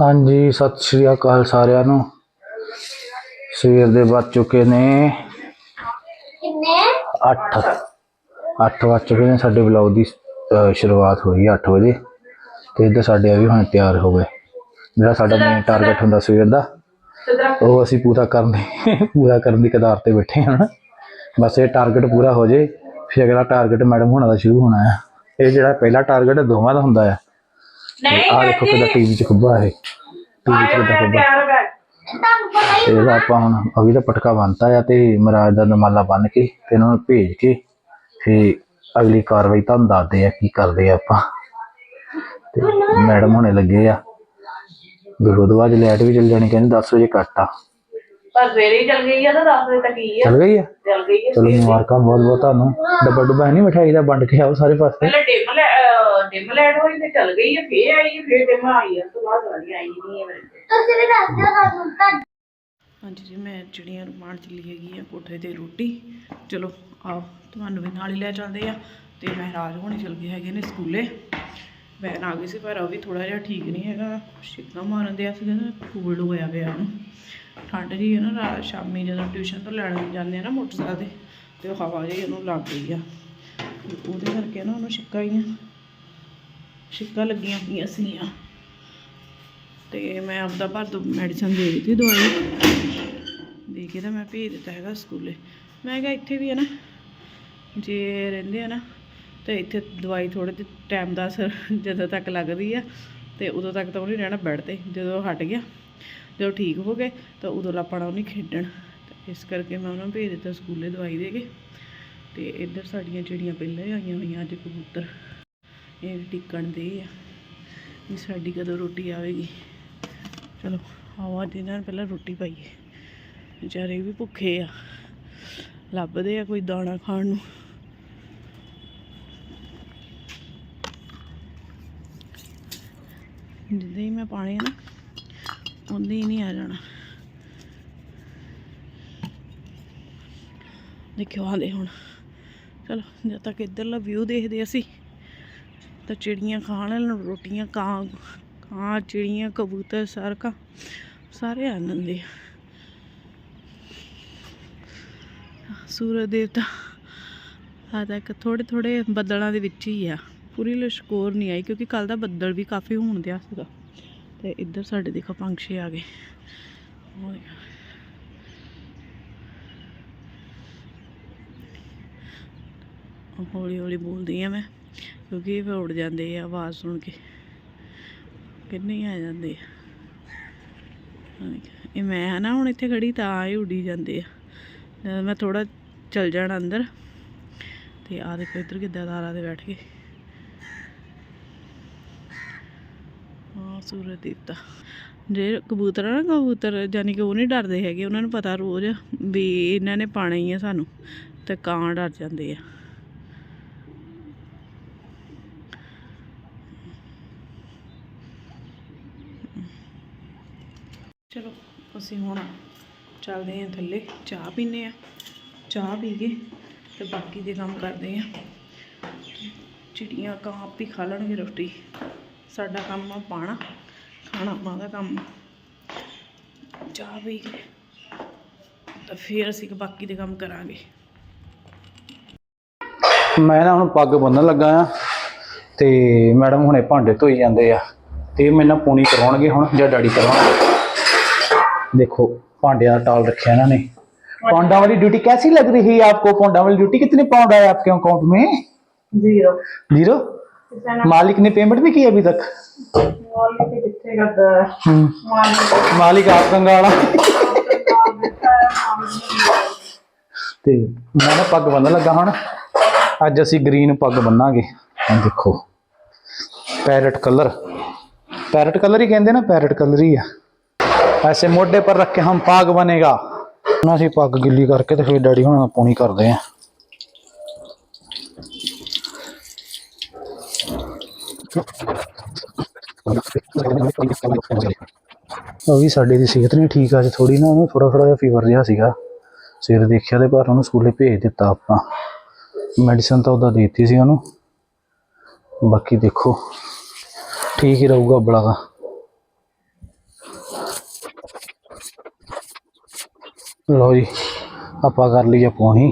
ਹਾਂਜੀ ਸਤਿ ਸ਼੍ਰੀ ਅਕਾਲ ਸਾਰਿਆਂ ਨੂੰ। ਸਵੇਰ ਦੇ ਵੱਜ ਚੁੱਕੇ ਨੇ ਕਿੰਨੇ? 8 8 ਵੱਜ ਚੁੱਕੇ ਨੇ ਸਾਡੇ ਵਲੌਗ ਦੀ ਸ਼ੁਰੂਆਤ ਹੋਈ 8 ਵਜੇ। ਤੇ ਇੱਧਰ ਸਾਡੇ ਆ ਵੀ ਹੁਣ ਤਿਆਰ ਹੋ ਗਏ। ਜਿਹੜਾ ਸਾਡਾ ਮੇਨ ਟਾਰਗੇਟ ਹੁੰਦਾ ਸਵੇਰ ਦਾ ਉਹ ਅਸੀਂ ਪੂਰਾ ਕਰਨ ਦੀ ਪੂਰਾ ਕਰਨ ਦੀ ਕਦਾਰ ਤੇ ਬੈਠੇ ਹਾਂ। ਬਸ ਇਹ ਟਾਰਗੇਟ ਪੂਰਾ ਹੋ ਜੇ ਫਿਰ ਅਗਲਾ ਟਾਰਗੇਟ ਮੈਡਮ ਹੋਣਾ ਦਾ ਸ਼ੁਰੂ ਹੋਣਾ ਹੈ ਇਹ ਜਿਹੜਾ ਪਹਿਲਾ ਟਾਰਗੇਟ ਦੋਵਾਂ ਦਾ ਹੁੰਦਾ ਹੈ ਨਹੀਂ ਆਹ ਦੇਖੋ ਕਿਦਾ ਟੀਵੀ 'ਚ ਖੁੱਬਾ ਹੈ ਟੀਵੀ 'ਚ ਕਿਦਾ ਖੁੱਬਾ। ਤੁਹਾਨੂੰ ਪਤਾ ਹੀ ਤੇ ਇਹਦਾ ਆਪਾਂ ਹੁਣ ਅਭੀ ਦਾ ਪਟਕਾ ਬੰਨਤਾ ਆ ਤੇ ਮਹਾਰਾਜ ਦਾ ਦਮਾਲਾ ਬੰਨ ਕੇ ਤੇ ਇਹਨਾਂ ਨੂੰ ਭੇਜ ਕੇ ਫਿਰ ਅਗਲੀ ਕਾਰਵਾਈ ਤੁਹਾਨੂੰ ਦੱਸਦੇ ਆ ਕੀ ਕਰਦੇ ਆ ਆਪਾਂ। ਤੇ ਮੈਡਮ ਹੁਣੇ ਲੱਗੇ ਆ। ਬਾਅਦ ਲਾਈਟ ਵੀ ਚੱਲ ਜਾਣੀ ਕਹਿੰਦੇ 10 ਵਜੇ ਕੱਟ ਆ। ਪਰ ਸਵੇਰੇ ਹੀ ਚਲ ਗਈ ਆ ਤਾਂ 10 ਵਜੇ ਤੱਕ ਹੀ ਆ। ਚੱਲ ਗਈ ਆ? ਚਲ ਗਈ ਆ ਚਲੋ ਮੁਬਾਰਕਾਂ ਬਹੁਤ ਬਹੁਤ ਤੁਹਾਨੂੰ। ਡੱਬਾ ਡੁੱਬਾ ਨਹੀਂ ਮਠਾਈ ਦਾ? ਵੰਡ ਕੇ ਆਓ ਸਾਰੇ ਪਾਸੇ। ਪਹਿਲਾਂ ਡਿਮ ਲੈ ਡਿਮ ਲੈਟ ਹੋਈ ਤੇ ਚਲ ਗਈ ਆ ਫੇਰ ਆਈ ਆ ਫੇਰ ਡਿਮ ਆਈ ਆ। ਉਸ ਤੋਂ ਬਾਅਦ ਵਾਲੀ ਆਈ ਨਹੀਂ ਹੈ ਮੇਰੇ ਕੋਲ। ਤੁਸੀਂ ਵੀ ਦੱਸ ਦਿਓ ਤੁਹਾਨੂੰ ਤਾਂ ਹਾਂਜੀ ਜੀ ਮੈਂ ਚਿੜੀਆਂ ਰਮਾਨ ਚਲੀ ਹੈਗੀ ਆ ਕੋਠੇ ਤੇ ਰੋਟੀ। ਚਲੋ ਆਓ ਤੁਹਾਨੂੰ ਵੀ ਨਾਲ ਹੀ ਲੈ ਚੱਲਦੇ ਆ। ਤੇ ਮਹਾਰਾਜ ਹੋਣੀ ਚਲ ਗਏ ਹੈਗੇ ਨੇ ਸਕੂਲੇ। ਵੈਨ ਆ ਗਈ ਸੀ ਪਰ ਉਹ ਵੀ ਥੋੜਾ ਜਿਹਾ ਠੀਕ ਨਹੀਂ ਹੈਗਾ। ਛਿੱਕਾਂ ਮਾਰਨ ਦੇ ਅਸੀਂ ਨਾ ਕੋਲਡ ਹੋਇਆ ਪਿਆ ਉਹਨੂੰ। ਠੰਡ ਜੀ ਹੈ ਨਾ ਰਾਤ ਸ਼ਾਮੀ ਜਦੋਂ ਟਿਊਸ਼ਨ ਤੋਂ ਲੈਣ ਜਾਂਦੇ ਆ ਨਾ ਮੋਟਰਸਾਈਕਲ ਤੇ ਤੇ ਉਹ ਹਵਾ ਜਿਹੀ ਉਹਨੂੰ ਲੱਗ ਗਈ ਆ। ਉਹਦੇ ਕਰਕੇ ਨਾ ਉਹਨੂੰ ਛਿੱਕਾ ਹੀ ਛਿੱਕਾਂ ਲੱਗੀਆਂ ਪਈਆਂ ਸੀਗੀਆਂ। ਤੇ ਮੈਂ ਆਪਦਾ ਭਰ ਤੋਂ ਮੈਡੀਸਨ ਦੇ ਦਿੱਤੀ ਦਵਾਈ। ਦੇ ਕੇ ਤਾਂ ਮੈਂ ਭੇਜ ਦਿੱਤਾ ਹੈਗਾ ਸਕੂਲੇ। ਮੈਂ ਕਿਹਾ ਇੱਥੇ ਵੀ ਹੈ ਨਾ, ਜੇ ਰਹਿੰਦੇ ਆ ਨਾ, ਤੇ ਇੱਥੇ ਦਵਾਈ ਥੋੜੇ ਜਿਹੇ ਟਾਈਮ ਦਾ ਅਸਰ ਜਦੋਂ ਤੱਕ ਲੱਗਦੀ ਆ, ਤੇ ਉਦੋਂ ਤੱਕ ਤਾਂ ਉਹਨੇ ਰਹਿਣਾ ਬੈੱਡ ਤੇ, ਜਦੋਂ ਹਟ ਗਿਆ। ਜਦੋਂ ਠੀਕ ਹੋ ਗਏ, ਤਾਂ ਉਦੋਂ ਲਾਪਣਾ ਨਹੀਂ ਖੇਡਣ। ਇਸ ਕਰਕੇ ਮੈਂ ਉਹਨਾਂ ਨੂੰ ਭੇਜ ਦਿੱਤਾ ਸਕੂਲੇ ਦਵਾਈ ਦੇ ਕੇ। ਤੇ ਇੱਧਰ ਸਾਡੀਆਂ ਚਿੜੀਆਂ ਪਹਿਲਾਂ ਹੀ ਆਈਆਂ ਹੋਈਆਂ, ਅੱਜ ਕਬੂਤਰ, ਇਹ ਟਿਕਣ ਦੇ ਆ। ਵੀ ਸਾਡੀ ਕਦੋਂ ਰੋਟੀ ਆਵੇਗੀ? ਚਲੋ, ਆਓ ਅੱਜ ਇਹਨਾਂ ਨੂੰ ਪਹਿਲਾਂ ਰੋਟੀ ਪਾਈਏ। ਵਿਚਾਰੇ ਵੀ ਭੁੱਖੇ ਆ। ਲੱਭਦੇ ਆ ਕੋਈ ਦਾਣਾ ਖਾਣ ਨੂੰ। ਜਿੱਦਾਂ ਹੀ ਮੈਂ ਪਾਣੀ ਨਾ ਉਦੋਂ ਹੀ ਨਹੀਂ ਆ ਜਾਣਾ। ਦੇਖਿਓ ਹਾਲੇ ਹੁਣ। ਚਲੋ, ਜਦ ਤੱਕ ਇੱਧਰਲਾ ਵਿਊ ਦੇਖਦੇ ਅਸੀਂ, ਤਾਂ ਚਿੜੀਆਂ ਖਾਣ ਲੈਣ ਰੋਟੀਆਂ, ਕਾਂ ਕਾਂ, ਚਿੜੀਆਂ, ਕਬੂਤਰ ਸਰਕਾ, ਸਾਰੇ ਆਨੰਦ ਆ। ਸੂਰਜ ਦੇਵਤਾ ਆ ਤੱਕ ਥੋੜੇ ਥੋੜੇ ਬੱਦਲਾਂ ਦੇ ਵਿੱਚ ਹੀ ਆ। ਪੂਰੀ ਲਸ਼ਕੋਰ ਨਹੀਂ ਆਈ, ਕਿਉਂਕਿ ਕੱਲ ਦਾ ਬੱਦਲ ਵੀ ਕਾਫੀ ਹੋਣ ਦਿਆ ਸੀਗਾ। ਤੇ ਇੱਧਰ ਸਾਡੇ ਦੇਖੋ ਪੰਛੀ ਆ ਗਏ। ਉਹ ਦੇਖੋ। ਹੌਲੀ ਹੌਲੀ ਬੋਲਦੀ ਆ ਮੈਂ, ਕਿਉਂਕਿ ਇਹ ਫਿਰ ਉੜ ਜਾਂਦੇ ਆ ਆਵਾਜ਼ ਸੁਣ ਕੇ। ਕਿੰਨੇ ਹੀ ਆ ਜਾਂਦੇ ਆ। ਇਹ ਮੈਂ ਆ ਨਾ ਹੁਣ ਇੱਥੇ ਖੜੀ ਤਾਂ ਹੀ ਉੱਡੀ ਜਾਂਦੇ ਆ। ਜਦ ਮੈਂ ਥੋੜਾ ਚਲ ਜਾਣਾ ਅੰਦਰ, ਤੇ ਆ ਦੇਖੋ ਇੱਧਰ ਕਿੱਦਾਂ ਤਾਰਾ ਤੇ ਬੈਠ ਕੇ ਸੂਰਜ ਦੇਵਤਾ ਜੇ ਕਬੂਤਰ ਆ ਨਾ ਕਬੂਤਰ ਜਾਨੀ ਕਿ ਉਹ ਨਹੀਂ ਡਰਦੇ ਹੈਗੇ, ਉਹਨਾਂ ਨੂੰ ਪਤਾ ਰੋਜ਼ ਵੀ ਇਹਨਾਂ ਨੇ ਪਾਣਾ ਹੀ ਆ ਸਾਨੂੰ, ਤੇ ਕਾਂ ਡਰ ਜਾਂਦੇ ਆ। ਚਲੋ, ਅਸੀਂ ਹੁਣ ਚੱਲਦੇ ਹਾਂ ਥੱਲੇ, ਚਾਹ ਪੀਨੇ ਆ ਚਾਹ ਪੀ ਕੇ ਤੇ ਬਾਕੀ ਦੇ ਕੰਮ ਕਰਦੇ ਆ ਚਿੜੀਆਂ ਕਾਂ ਆਪ ਹੀ ਖਾ ਲੈਣਗੇ ਰੋਟੀ। ਸਾਡਾ ਕੰਮ ਆ ਪਾਣਾ ਖਾਣਾ ਉਹਨਾਂ ਦਾ ਕੰਮ ਚਾਹ ਪੀ ਕੇ ਤਾਂ ਫਿਰ ਅਸੀਂ ਬਾਕੀ ਦੇ ਕੰਮ ਕਰਾਂਗੇ ਮੈਂ ਨਾ ਹੁਣ ਪੱਗ ਬੰਨਣ ਲੱਗਾ ਆ ਤੇ ਮੈਡਮ ਹੁਣੇ ਭਾਂਡੇ ਧੋਈ ਜਾਂਦੇ ਆ ਤੇ ਇਹ ਮੇਰੇ ਨਾਲ ਪੂਣੀ ਕਰਵਾਉਣਗੇ ਹੁਣ ਜਾਂ ਡੈਡੀ ਕਰਵਾਉਣਗੇ देखो पांड्या टाल रखे हैं इन्होंने पांडा वाली ड्यूटी कैसी लग रही है आपको पांडा वाली ड्यूटी कितने पाउंड आए आपके अकाउंट में ਜ਼ੀਰੋ जीरो मालिक ने पेमेंट भी की अभी तक ਮਾਲੀ ਤੇ ਕਿੱਥੇ ਕਰਦਾ हम्म, ਮਾਲੀ मालिक आप कंगाला ਤੇ ਮੈਂ ਨਾ ਪੱਗ ਬੰਨਣ ਲੱਗਾ ਹੁਣ ਅੱਜ ਅਸੀਂ ਗ੍ਰੀਨ ਪੱਗ ਬੰਨਾਂਗੇ ਇਹ ਦੇਖੋ ਪੈਰਟ ਕਲਰ ਪੈਰਟ ਕਲਰ ਹੀ ਕਹਿੰਦੇ ਨਾ ਪੈਰਟ ਕਲਰ ਹੀ ਆ ਐਸੇ ਮੋਢੇ ਪਰ ਰੱਖ ਕੇ ਹਮ ਪਾਗ ਬਨੇਗਾ ਹੁਣ ਅਸੀਂ ਪੱਗ ਗਿੱਲੀ ਕਰਕੇ ਤੇ ਫਿਰ ਡੈਡੀ ਹੁਣ ਪੂਣੀ ਕਰਦੇ ਆ ਉਹ ਵੀ ਸਾਡੇ ਦੀ ਸਿਹਤ ਨਹੀਂ ਠੀਕ ਅੱਜ ਥੋੜੀ ਨਾ ਉਹਨੂੰ ਥੋੜਾ ਥੋੜਾ ਜਿਹਾ ਫੀਵਰ ਜਿਹਾ ਸੀਗਾ। ਸਿਰ ਦੇਖਿਆ ਤੇ ਪਰ ਉਹਨੂੰ ਸਕੂਲੇ ਭੇਜ ਦਿੱਤਾ ਆਪਾਂ। ਮੈਡੀਸਨ ਤਾਂ ਉਹਦਾ ਦਿੱਤੀ ਸੀ ਉਹਨੂੰ। ਬਾਕੀ ਦੇਖੋ, ਠੀਕ ਹੀ ਰਹੂਗਾ ਬੜਾ ਦਾ ਲਓ ਜੀ, ਆਪਾਂ ਕਰ ਲਈਏ ਪੋਣੀ।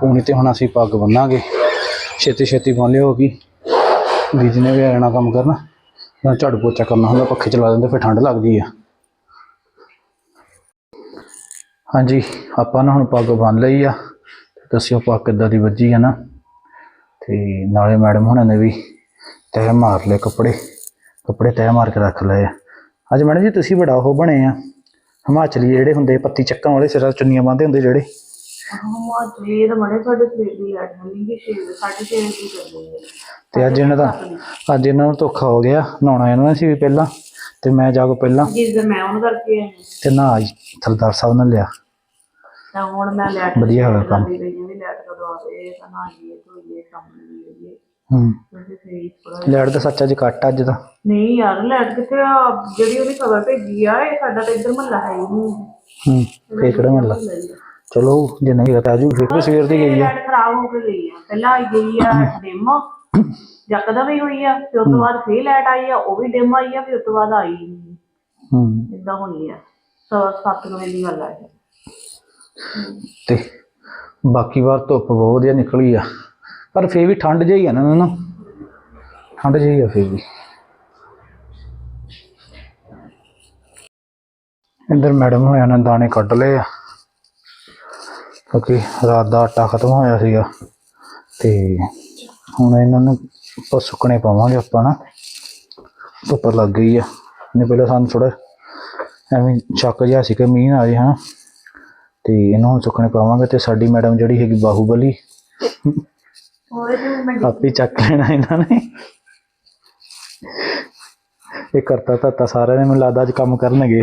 ਪੋਣੀ ਤੇ ਹੁਣ ਅਸੀਂ ਪੱਗ ਬੰਨਾਂਗੇ। ਛੇਤੀ ਛੇਤੀ ਬੰਨ ਲਿਓ ਕਿ ਦੀਦੀ ਨੇ ਵੀ ਆ ਜਾਣਾ ਕੰਮ ਕਰਨਾ। ਨਾ ਝਾੜੂ ਪੋਚਾ ਕਰਨਾ ਹੁੰਦਾ, ਪੱਖੇ ਚਲਾ ਦਿੰਦੇ ਫਿਰ ਠੰਡ ਲੱਗਦੀ ਆ। ਹਾਂਜੀ, ਆਪਾਂ ਨਾ ਹੁਣ ਪੱਗ ਬੰਨ ਲਈ ਆ ਦੱਸਿਓ ਪੱਗ ਕਿੱਦਾਂ ਦੀ ਵੱਜੀ ਆ ਨਾ। ਤੇ ਨਾਲੇ ਮੈਡਮ ਹੁਣਾਂ ਨੇ ਵੀ ਤੈਅ ਮਾਰ ਲਏ ਕੱਪੜੇ ਕੱਪੜੇ ਤੈਅ ਮਾਰ ਕੇ ਰੱਖ ਲਏ ਆ। ਅੱਜ ਮੈਡਮ ਜੀ, ਤੁਸੀਂ ਬੜਾ ਉਹ ਬਣੇ ਆ। ਹਿਮਾਚਲੀ ਜਿਹੜੇ ਹੁੰਦੇ ਪੱਤੀ ਚੱਕਣ ਵਾਲੇ, ਸਿਰਾਂ 'ਚ ਚੁੰਨੀਆਂ ਬੰਨ੍ਹਦੇ ਹੁੰਦੇ ਜਿਹੜੇ। ਜੀ ਇਹ ਤਾਂ ਮੜੇ ਸਾਡੇ ਸਵੇਰ ਦੀ ਲੈਟ ਨਹੀਂ ਕਿ 6 6:30 ਕੀ ਕਰਦੇ ਨੇ ਤੇ ਅੱਜ ਇਹਨਾਂ ਦਾ ਅੱਜ ਇਹਨਾਂ ਨੂੰ ਧੋਖਾ ਹੋ ਗਿਆ ਨਹਾਉਣਾ ਇਹਨਾਂ ਨੇ ਸੀ ਵੀ ਪਹਿਲਾਂ ਤੇ ਮੈਂ ਜਾ ਕੇ ਪਹਿਲਾਂ। ਜਿਸ ਦਿਨ ਮੈਂ ਉਹਨਾਂ ਕਰਕੇ ਆਈ ਤੇ ਨਾ ਥਲਦਾਰ ਸਾਹਿਬ ਨੇ ਲਿਆ। ਤਾਂ ਹੁਣ ਮੈਂ ਲੈਟ ਵਧੀਆ ਹੋਇਆ ਕੰਮ। ਦੀ ਰਹੀ ਵੀ ਲੈਟ ਕਦੋਂ ਆਵੇ ਤਾਂ ਨਾ ਜੀ ਧੋਈਏ ਕੰਮ ਨਹੀਂ ਲਈਏ ਹੂੰ ਲੈਟ ਦਾ ਸੱਚਾ ਜੀ ਕੱਟ ਅੱਜ ਦਾ ਨਹੀਂ ਯਾਰ ਲੈਟ ਕਿੱਥੇ ਆ? ਜਿਹੜੀ ਉਹਨੇ ਖਬਰ ਭੇਜੀ ਆ ਇਹ ਸਾਡਾ ਤਾਂ ਇੱਧਰ ਮਹੱਲਾ ਹੈ ਹੀ ਨਹੀਂ। ਹੂੰ ਫੇਰ ਕਿਹੜਾ ਚਲੋ ਜੇ ਨਹੀਂ ਰਤਾ ਜੂ ਫਿਰ ਵੀ ਸਵੇਰ ਦੀ ਗਈ ਆ। ਖਰਾਬ ਹੋ ਕੇ ਗਈ ਆ। ਪਹਿਲਾਂ ਆਈ ਗਈ ਆ ਡਿਮ ਜੱਕਦਮ ਹੀ ਹੋਈ ਆ ਤੇ ਉਸ ਤੋਂ ਬਾਅਦ ਫੇਰ ਲੈਟ ਆਈ ਆ ਉਹ ਵੀ ਡਿਮ ਆਈ ਆ ਫਿਰ ਉਸ ਤੋਂ ਬਾਅਦ ਆਈ ਨਹੀਂ ਹੂੰ। ਇਦਾਂ ਹੋਈ ਆ। ਸਵਾ ਸੱਤ ਕੁ ਵਜੇ ਦੀ ਗੱਲ ਆ ਇਹ। ਤੇ ਬਾਕੀ ਵਾਰ ਧੁੱਪ ਬਹੁਤ ਵਧੀਆ ਨਿਕਲੀ ਆ। ਪਰ ਫੇਰ ਵੀ ਠੰਡ ਜਿਹੀ ਆ ਨਾ ਨਾ ਠੰਡ ਜਿਹੀ ਆ ਫੇਰ ਵੀ। ਇੰਦਰ ਮੈਡਮ ਹੋਇਆ ਨੇ ਦਾਣੇ ਕੱਢ ਲਏ ਆ। ਕਿਉਂਕਿ ਰਾਤ ਦਾ ਆਟਾ ਖਤਮ ਹੋਇਆ ਸੀਗਾ ਤੇ ਹੁਣ ਇਹਨਾਂ ਨੂੰ ਆਪਾਂ ਸੁੱਕਣੇ ਪਾਵਾਂਗੇ ਆਪਾਂ ਨਾ। ਧੁੱਪ ਲੱਗ ਗਈ ਆ। ਨੇ ਪਹਿਲਾਂ ਸਾਨੂੰ ਥੋੜਾ ਐਵੇਂ ਚੱਕ ਜਿਹਾ ਸੀ ਕਿ ਮੀਂਹ ਆ ਜੇ ਹਾਂ ਤੇ ਇਹਨਾਂ ਨੂੰ ਸੁੱਕਣੇ ਪਾਵਾਂਗੇ ਤੇ ਸਾਡੀ ਮੈਡਮ ਜਿਹੜੀ ਹੈਗੀ ਬਾਹੂਬਲੀ ਉਹਦੇ ਤੇ ਚੱਕ ਲੈਣਾ ਇਹਨਾਂ ਨੇ। ਇਹ ਕਰਤਾ ਧੱਤਾ ਸਾਰਿਆਂ ਨੇ, ਮੈਨੂੰ ਲੱਗਦਾ ਅੱਜ ਕੰਮ ਕਰਨਗੇ।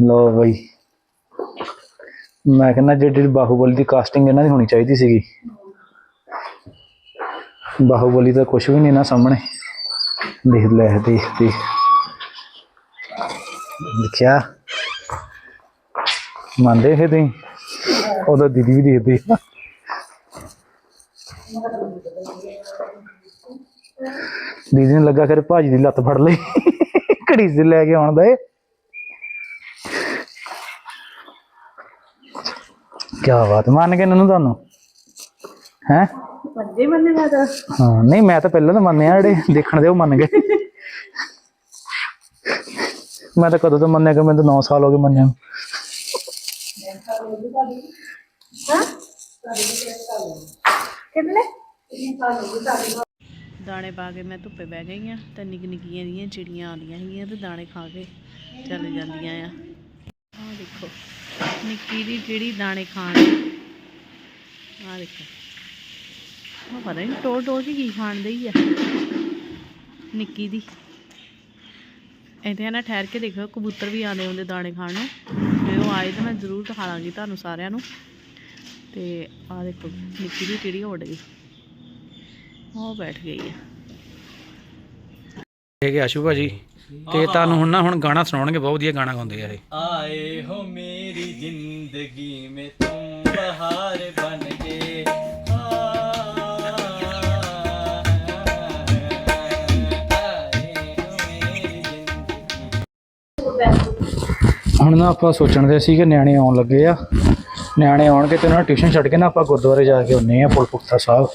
ਲੋ ਬਈ। ਮੈਂ ਕਹਿੰਦਾ ਜਿਹੜੀ ਬਾਹੂਬਲੀ ਦੀ ਕਾਸਟਿੰਗ ਇਹਨਾਂ ਦੀ ਹੋਣੀ ਚਾਹੀਦੀ ਸੀਗੀ। ਬਾਹੂਬਲੀ ਦਾ ਕੁਝ ਵੀ ਨਹੀਂ ਨਾ ਸਾਹਮਣੇ। ਦੇਖ ਲੈ, ਦੇਖ ਦੇਖ। ਦੇਖਿਆ? ਮੰਨਦੇ ਇਹ ਤੁਸੀਂ? ਉਹਦਾ ਦੀਦੀ ਵੀ ਦੇਖਦੀ। ਆ ਦੀਦੀ ਨੂੰ ਲੱਗਾ ਕਰ ਭਾਜੀ ਦੀ ਲੱਤ ਫੜ ਲਈ। ਘੜੀ से ਲੈ ਕੇ ਆਉਣ ਦਾ ਏ ਕੀ ਬਾਤ ਮੰਨ ਗਏ ਨਨੂੰ ਤੁਹਾਨੂੰ? ਹੈ? ਪੰਜੇ ਬੰਦੇ ਮੈਂ ਤਾਂ ਹਾਂ ਨਹੀਂ ਮੈਂ ਤਾਂ ਪਹਿਲਾਂ ਤਾਂ ਮੰਨਿਆ ਜਿਹੜੇ ਦੇਖਣ ਦੇ ਉਹ ਮੰਨ ਗਏ। ਮੈਂ ਤਾਂ ਕਦੋਂ ਤੋਂ ਮੰਨਿਆ ਕਿ ਮੈਨੂੰ ਤਾਂ 9 ਸਾਲ ਹੋ ਗਏ ਮੰਨਿਆ ਦਾਣੇ ਪਾ ਕੇ ਮੈਂ ਧੁੱਪੇ ਬਹਿ ਗਈ ਆ ਤੇ ਨਿੱਕ ਨਿੱਕੀਆਂ ਜਿਹੀਆਂ ਚਿੜੀਆਂ ਆਉਂਦੀਆਂ ਹੈਗੀਆਂ ਤੇ ਦਾਣੇ ਖਾ ਕੇ ਚੱਲ ਜਾਂਦੀਆਂ ਆ। ਆਹ ਦੇਖੋ। ਨਿੱਕੀ ਦੀ ਜਿਹੜੀ ਦਾਣੇ ਖਾਣ ਆਹ ਦੇਖੋ। ਉਹ ਪਤਾ ਨਹੀਂ ਟੋਲ ਟੋਲ ਕੇ ਕੀ ਖਾਣ ਡਈ ਆ। ਨਿੱਕੀ ਦੀ। ਇੱਥੇ ਨਾ ਠਹਿਰ ਕੇ ਦੇਖੋ ਕਬੂਤਰ ਵੀ ਆਉਂਦੇ ਹੁੰਦੇ ਦਾਣੇ ਖਾਣ ਨੂੰ। ਜੇ ਉਹ ਆਏ ਤਾਂ ਮੈਂ ਜ਼ਰੂਰ ਦਿਖਾਵਾਂਗੀ ਤੁਹਾਨੂੰ ਸਾਰਿਆਂ ਨੂੰ। ਤੇ ਆਹ ਦੇਖੋ, ਨਿੱਕੀ ਦੀ ਚਿੜੀ ਉੱਡ ਗਈ। ਉਹ ਬੈਠ ਗਈ ਆ। ਇਹ ਆਸ਼ੂ ਭਾਜੀ। ਤੇ ਤੁਹਾਨੂੰ ਹੁਣ ਨਾ ਹੁਣ ਗਾਣਾ ਸੁਣਾਉਣਗੇ ਬਹੁਤ ਵਧੀਆ ਗਾਣਾ ਗਾਉਂਦੇ ਆ ਇਹ। ਆਏ ਹੋ ਮੇਰੀ ਜ਼ਿੰਦਗੀ ਮੇ ਤੂੰ ਬਹਾਰ ਬਣ ਕੇ। ਹੁਣ ਨਾ ਆਪਾਂ ਸੋਚਣ ਦੇ ਸੀ ਕਿ ਨਿਆਣੇ ਆਉਣ ਲੱਗੇ ਆ। ਨਿਆਣੇ ਆਉਣਗੇ ਤੇ ਉਹਨਾਂ ਨੂੰ ਟਿਊਸ਼ਨ ਛੱਡ ਕੇ ਨਾ ਆਪਾਂ ਗੁਰਦੁਆਰੇ ਜਾ ਕੇ ਹੁੰਨੇ ਆ ਪੁਲਪੁਖਤਾ ਸਾਹਿਬ।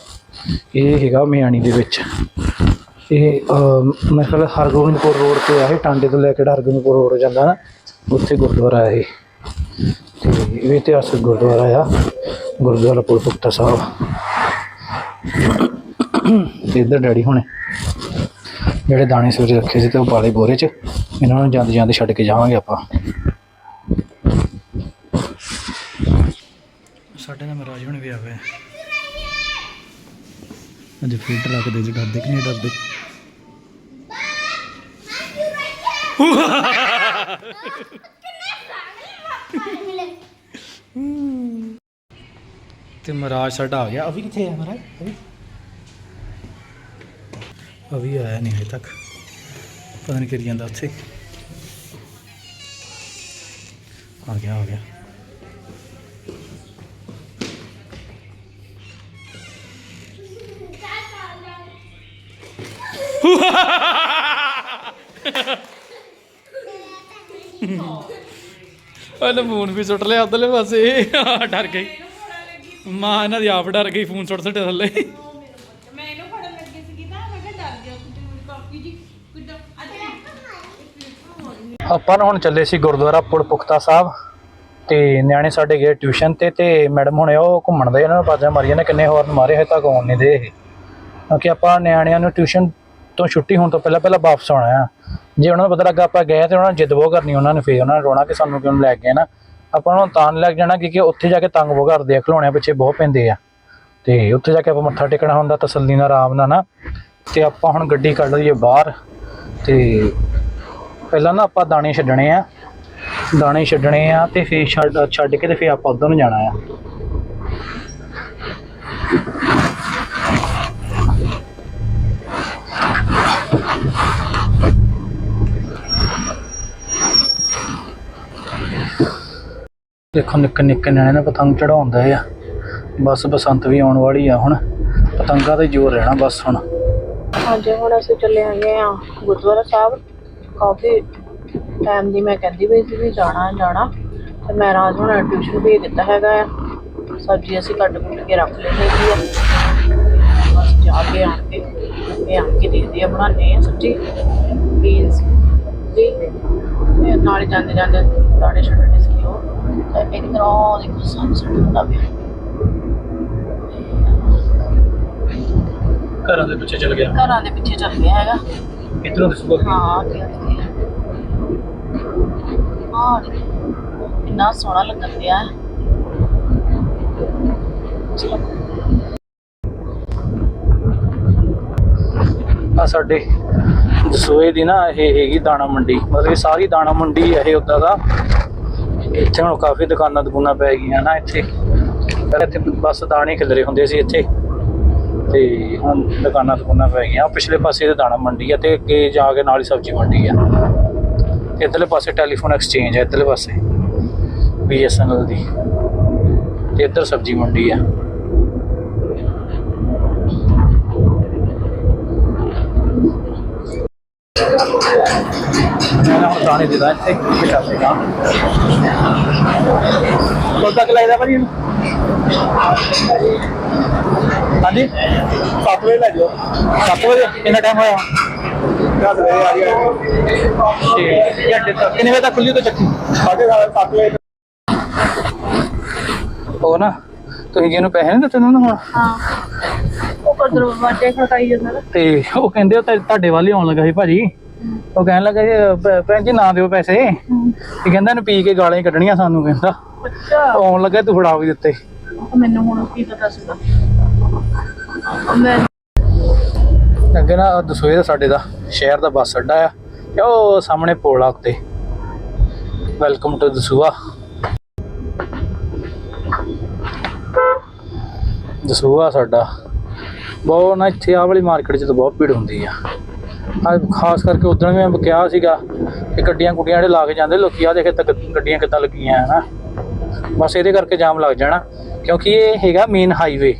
ਇਹ ਹੈਗਾ ਮਿਆਣੀ ਦੇ ਵਿੱਚ। ਇਹ ਅਹ, ਖਿਆਲ ਹਰਗੋਬਿੰਦਪੁਰ ਰੋਡ ਤੇ ਆ ਇਹ ਟਾਂਡੇ ਤੋਂ ਲੈ ਕੇ ਜਿਹੜਾ ਹਰਗੋਬਿੰਦਪੁਰ ਰੋਡ ਜਾਂਦਾ ਨਾ ਉੱਥੇ ਗੁਰਦੁਆਰਾ ਹੈ ਇਹ। ਤੇ ਇਹ ਇਤਿਹਾਸਕ ਗੁਰਦੁਆਰਾ ਆ ਗੁਰਦੁਆਰਾ ਪੁਲਪੁਖਤਾ ਸਾਹਿਬ। ਤੇ ਇੱਧਰ ਡੈਡੀ ਹੁਣੇ ਜਿਹੜੇ ਦਾਣੇ ਸਵੇਰੇ ਰੱਖੇ ਸੀ ਤੇ ਉਹ ਪਾਲੇ ਬੋਰੇ 'ਚ ਇਹਨਾਂ ਨੂੰ ਜਾਂਦੇ ਜਾਂਦੇ ਛੱਡ ਕੇ ਜਾਵਾਂਗੇ ਆਪਾਂ। ਸਾਡੇ ਨਾਲ ਮਹਾਰਾਜ ਹੁਣ ਵੀ ਆਵੇ ਗਏ ਅੱਜ ਫਿਲਟਰ ਰੱਖਦੇ ਜੀ ਡਰਦੇ ਕਿ ਨਹੀਂ ਡਰਦੇ। ਤੇ ਮਹਾਰਾਜ ਸਾਡਾ ਆ ਗਿਆ। ਅਭੀ ਕਿੱਥੇ ਹੈ ਮਹਾਰਾਜ? ਅਭੀ ਅਭੀ ਆਇਆ ਨਹੀਂ ਹਜੇ ਤੱਕ। ਪਤਾ ਨਹੀਂ ਕਰੀ ਜਾਂਦਾ ਉੱਥੇ। ਆ ਗਿਆ ਆ ਗਿਆ। ਉਹਨੇ ਫੋਨ ਵੀ ਸੁੱਟ ਲਿਆ, ਉਧਰਲੇ ਪਾਸੇ। ਡਰ ਗਈ। ਮਾਂ ਇਹਨਾਂ ਦੀ ਆਪ ਡਰ ਗਈ, ਫੋਨ ਸੁੱਟ ਸੁੱਟੇ ਥੱਲੇ। ਮੈਂ ਇਹਨੂੰ ਫੜਨ ਲੱਗੀ ਸੀ ਤਾਂ ਮੈਂ ਕਿਹਾ ਡਰ ਗਿਆ ਕੁਝ ਕਾਪੀ ਜੀ ਕਿੱਦਾਂ ਆਪਾਂ ਨਾ ਹੁਣ ਚੱਲੇ ਸੀ ਗੁਰਦੁਆਰਾ ਪੁੜ ਪੁਖਤਾ ਸਾਹਿਬ, ਤੇ ਨਿਆਣੇ ਸਾਡੇ ਗਏ ਟਿਊਸ਼ਨ ਤੇ ਤੇ ਮੈਡਮ ਹੁਣੇ ਉਹ ਘੁੰਮਣ ਦੇ, ਇਹਨਾਂ ਨੂੰ ਬਾਜਾਂ ਮਾਰੀਆਂ ਨੇ, ਕਿੰਨੇ ਹੋਰ ਮਾਰੇ, ਹਜੇ ਤੱਕ ਆਉਣ ਨਹੀਂ ਦੇ ਇਹ। ਕਿਉਂਕਿ ਆਪਾਂ ਨਿਆਣਿਆਂ ਨੂੰ ਟਿਊਸ਼ਨ ਤੋਂ ਛੁੱਟੀ ਹੋਣ ਤੋਂ ਪਹਿਲਾਂ ਪਹਿਲਾਂ ਵਾਪਸ ਆਉਣਾ ਆ। ਜੇ ਉਹਨਾਂ ਨੂੰ ਪਤਾ ਲੱਗਾ ਆਪਾਂ ਗਏ ਤੇ ਉਹਨਾਂ ਨੇ ਜਿੱਦ ਬਹੁਤ ਕਰਨੀ ਉਹਨਾਂ ਨੇ, ਫੇਰ ਉਹਨਾਂ ਨੇ ਰੋਣਾ ਕਿ ਸਾਨੂੰ ਕਿਉਂ ਲੈ ਕੇ ਗਏ ਨਾ। ਆਪਾਂ ਉਹਨਾਂ ਨੂੰ ਤਾਂ ਨੀ ਲੈ ਕੇ ਜਾਣਾ ਕਿਉਂਕਿ ਉੱਥੇ ਜਾ ਕੇ ਤੰਗ ਬਹੁ ਕਰਦੇ ਆ ਖਿਡੌਣਿਆਂ ਪਿੱਛੇ ਬਹੁਤ ਪੈਂਦੇ ਆ। ਤੇ ਉੱਥੇ ਜਾ ਕੇ ਆਪਾਂ ਮੱਥਾ ਟੇਕਣਾ ਹੁੰਦਾ, ਤਸੱਲੀ ਨਾਲ, ਆਰਾਮ ਨਾਲ ਨਾ। ਤੇ ਆਪਾਂ ਹੁਣ ਗੱਡੀ ਕੱਢ ਲਈਏ ਬਾਹਰ। ਤੇ ਪਹਿਲਾਂ ਨਾ ਆਪਾਂ ਦਾਣੇ ਛੱਡਣੇ ਆ। ਦਾਣੇ ਛੱਡਣੇ ਆ ਤੇ ਫੇਰ ਛੱਡ ਛੱਡ ਕੇ ਤੇ ਫੇਰ ਆਪਾਂ ਉਧਰ ਨੂੰ ਜਾਣਾ ਆ। ਦੇਖੋ ਨਿੱਕੇ ਨਿੱਕੇ ਨਿਆਣੇ ਨੇ ਪਤੰਗ ਚੜਾਉਂਦਾ ਆ। ਬਸ ਬਸੰਤ ਵੀ ਆਉਣ ਵਾਲੀ ਆ ਹੁਣ। ਪਤੰਗਾਂ ਤੇ ਜ਼ੋਰ ਰਹਿਣਾ ਬਸ ਹੁਣ। ਹਾਂਜੀ, ਹੁਣ ਅਸੀਂ ਚੱਲੇ ਆਏ ਆ ਗੁਰਦੁਆਰਾ ਸਾਹਿਬ। ਕਾਫੀ ਟਾਈਮ ਦੀ ਮੈਂ ਕਹਿੰਦੀ ਪਈ ਸੀ ਵੀ ਜਾਣਾ ਜਾਣਾ। ਤੇ ਮੈਂ ਰਾਜ ਹੁਣ ਟਿਊਸ਼ਨ ਭੇਜ ਦਿੱਤਾ ਹੈਗਾ ਆ। ਸਬਜ਼ੀ ਅਸੀਂ ਕੱਟ ਕੁੱਟ ਕੇ ਰੱਖ ਲਈ ਸੀ ਬਸ ਜਾ ਕੇ ਆਣ ਕੇ, ਇਹ ਆਣ ਕੇ ਦੇਖਦੇ ਆ, ਬਣਾਉਂਦੇ ਆ ਸਬਜ਼ੀ। ਬੀਨਸ ਜੀ ਤੇ ਜਾਂਦੇ ਜਾਂਦੇ ਦਾਣੇ ਛੱਡਣੇ ਸੀ। ਉਹ ਤੇ ਇੱਕ ਤਰ੍ਹਾਂ ਦੇਖੋ ਸਨਸੈਟ ਹੁੰਦਾ ਪਿਆ ਘਰਾਂ ਦੇ ਪਿੱਛੇ ਚਲ ਗਿਆ। ਘਰਾਂ ਦੇ ਪਿੱਛੇ ਚੱਲ ਗਿਆ ਹੈਗਾ। ਇਧਰੋਂ ਦਿਸੂਗਾ? ਹਾਂ ਕੀ ਹੁੰਦੀ ਹੈ ਹਾਂ ਇੰਨਾ ਸੋਹਣਾ ਲੱਗਣ ਹੈ ਚਲੋ। ਆ ਸਾਡੇ ਦਸੋਏ ਦੀ ਨਾ ਇਹ ਹੈਗੀ ਦਾਣਾ ਮੰਡੀ। ਮਤਲਬ ਇਹ ਸਾਰੀ ਦਾਣਾ ਮੰਡੀ ਇਹ ਉਦਾਂ ਦਾ। ਇੱਥੇ ਹੁਣ ਕਾਫੀ ਦੁਕਾਨਾਂ ਦੁਕਾਨਾਂ ਪੈ ਗਈਆਂ ਨਾ ਇੱਥੇ। ਪਹਿਲਾਂ ਇੱਥੇ ਬਸ ਦਾਣੇ ਖਿਲਰੇ ਹੁੰਦੇ ਸੀ ਇੱਥੇ। ਤੇ ਹੁਣ ਦੁਕਾਨਾਂ ਦੁਕਾਨਾਂ ਪੈ ਗਈਆਂ। ਪਿਛਲੇ ਪਾਸੇ ਤੇ ਦਾਣਾ ਮੰਡੀ ਆ ਤੇ ਅੱਗੇ ਜਾ ਕੇ ਨਾਲ ਹੀ ਸਬਜ਼ੀ ਮੰਡੀ ਆ। ਤੇ ਇੱਧਰਲੇ ਪਾਸੇ ਟੈਲੀਫੋਨ ਐਕਸਚੇਂਜ ਹੈ ਇੱਧਰਲੇ ਪਾਸੇ ਬੀਐਸਐਨਐਲ ਦੀ। ਤੇ ਇੱਧਰ ਸਬਜ਼ੀ ਮੰਡੀ ਆ। ਮੈਂ ਹੁਣ ਦਾਣੇ ਦੇ ਦਾਂ ਇੱਥੇ ਕਿੱਥੇ ਚੱਲੇਗਾ ਕੋਲ ਤੱਕ ਲੱਗਦਾ ਭਾਜੀ ਇਹਨੂੰ? ਹਾਂਜੀ? 7 ਵਜੇ ਲੈ ਜਾਓ। 7 ਵਜੇ? ਕਿੰਨਾ ਟਾਈਮ ਹੋਇਆ 10 ਵਜੇ ਆ ਗਿਆ। ਘੰਟੇ ਤੱਕ। ਕਿੰਨੇ ਵਜੇ ਤੱਕ ਖੁੱਲੀ ਤੋਂ ਚੱਕੀ? 7:30 ਵਜੇ ਉਹ ਨਾ ਤੁਸੀਂ ਜਿਹਨੂੰ ਪੈਸੇ ਨਹੀਂ ਦਿੱਤੇ ਉਹਨਾਂ ਨੂੰ ਹੁਣ? ਹਾਂ। ਉਹ ਕਦਰ ਵਾਜੇ ਖੜਕਾਈ ਜਾਂਦਾ ਤੇ ਉਹ ਕਹਿੰਦੇ ਉਹ ਤੁਹਾਡੇ ਵੱਲ ਹੀ ਆਉਣ ਲੱਗਾ ਸੀ ਭਾਜੀ। ਉਹ ਕਹਿਣ ਲੱਗਾ ਜੀ ਭ- ਭੈਣ ਜੀ ਨਾ ਦਿਓ ਪੈਸੇ। ਇਹ ਕਹਿੰਦਾ ਇਹਨੂੰ ਪੀ ਕੇ ਗਾਲਾਂ ਹੀ ਕੱਢਣੀਆਂ ਸਾਨੂੰ ਕਹਿੰਦਾ। ਅੱਛਾ। ਆਉਣ ਲੱਗਾ ਤੂੰ ਫੜਾ ਵੀ ਦਿੱਤੇ। ਮੈਨੂੰ ਹੁਣ ਕੀ ਪਤਾ ਸੀਗਾ। ਮੈਂ ਅੱਗੇ ਨਾ ਦਸੋਏ ਦਾ ਸਾਡੇ ਦਾ ਸ਼ਹਿਰ ਦਾ ਬੱਸ ਅੱਡਾ ਆ। ਤੇ ਉਹ ਸਾਹਮਣੇ ਪੁਲ ਆ ਉੱਤੇ। Welcome to Dasuya. ਦਸੂਆ ਸਾਡਾ। ਬਹੁਤ ਨਾ ਇੱਥੇ ਆਹ ਵਾਲੀ ਮਾਰਕੀਟ 'ਚ ਤਾਂ ਬਹੁਤ ਭੀੜ ਹੁੰਦੀ ਆ। ਆ ਖਾਸ ਕਰਕੇ ਉਦੋਂ ਵੀ ਮੈਂ ਕਿਹਾ ਸੀਗਾ ਕਿ ਗੱਡੀਆਂ ਗੁੱਡੀਆਂ ਜਿਹੜੇ ਲਾ ਕੇ ਜਾਂਦੇ ਲੋਕੀ ਆ ਦੇਖੇ ਤੱਕ ਗੱਡੀਆਂ ਕਿੱਦਾਂ ਲੱਗੀਆਂ ਹੈ ਨਾ ਬਸ ਇਹਦੇ ਕਰਕੇ ਜਾਮ ਲੱਗ ਜਾਣਾ, ਕਿਉਂਕਿ ਇਹ ਹੈਗਾ ਮੇਨ ਹਾਈਵੇ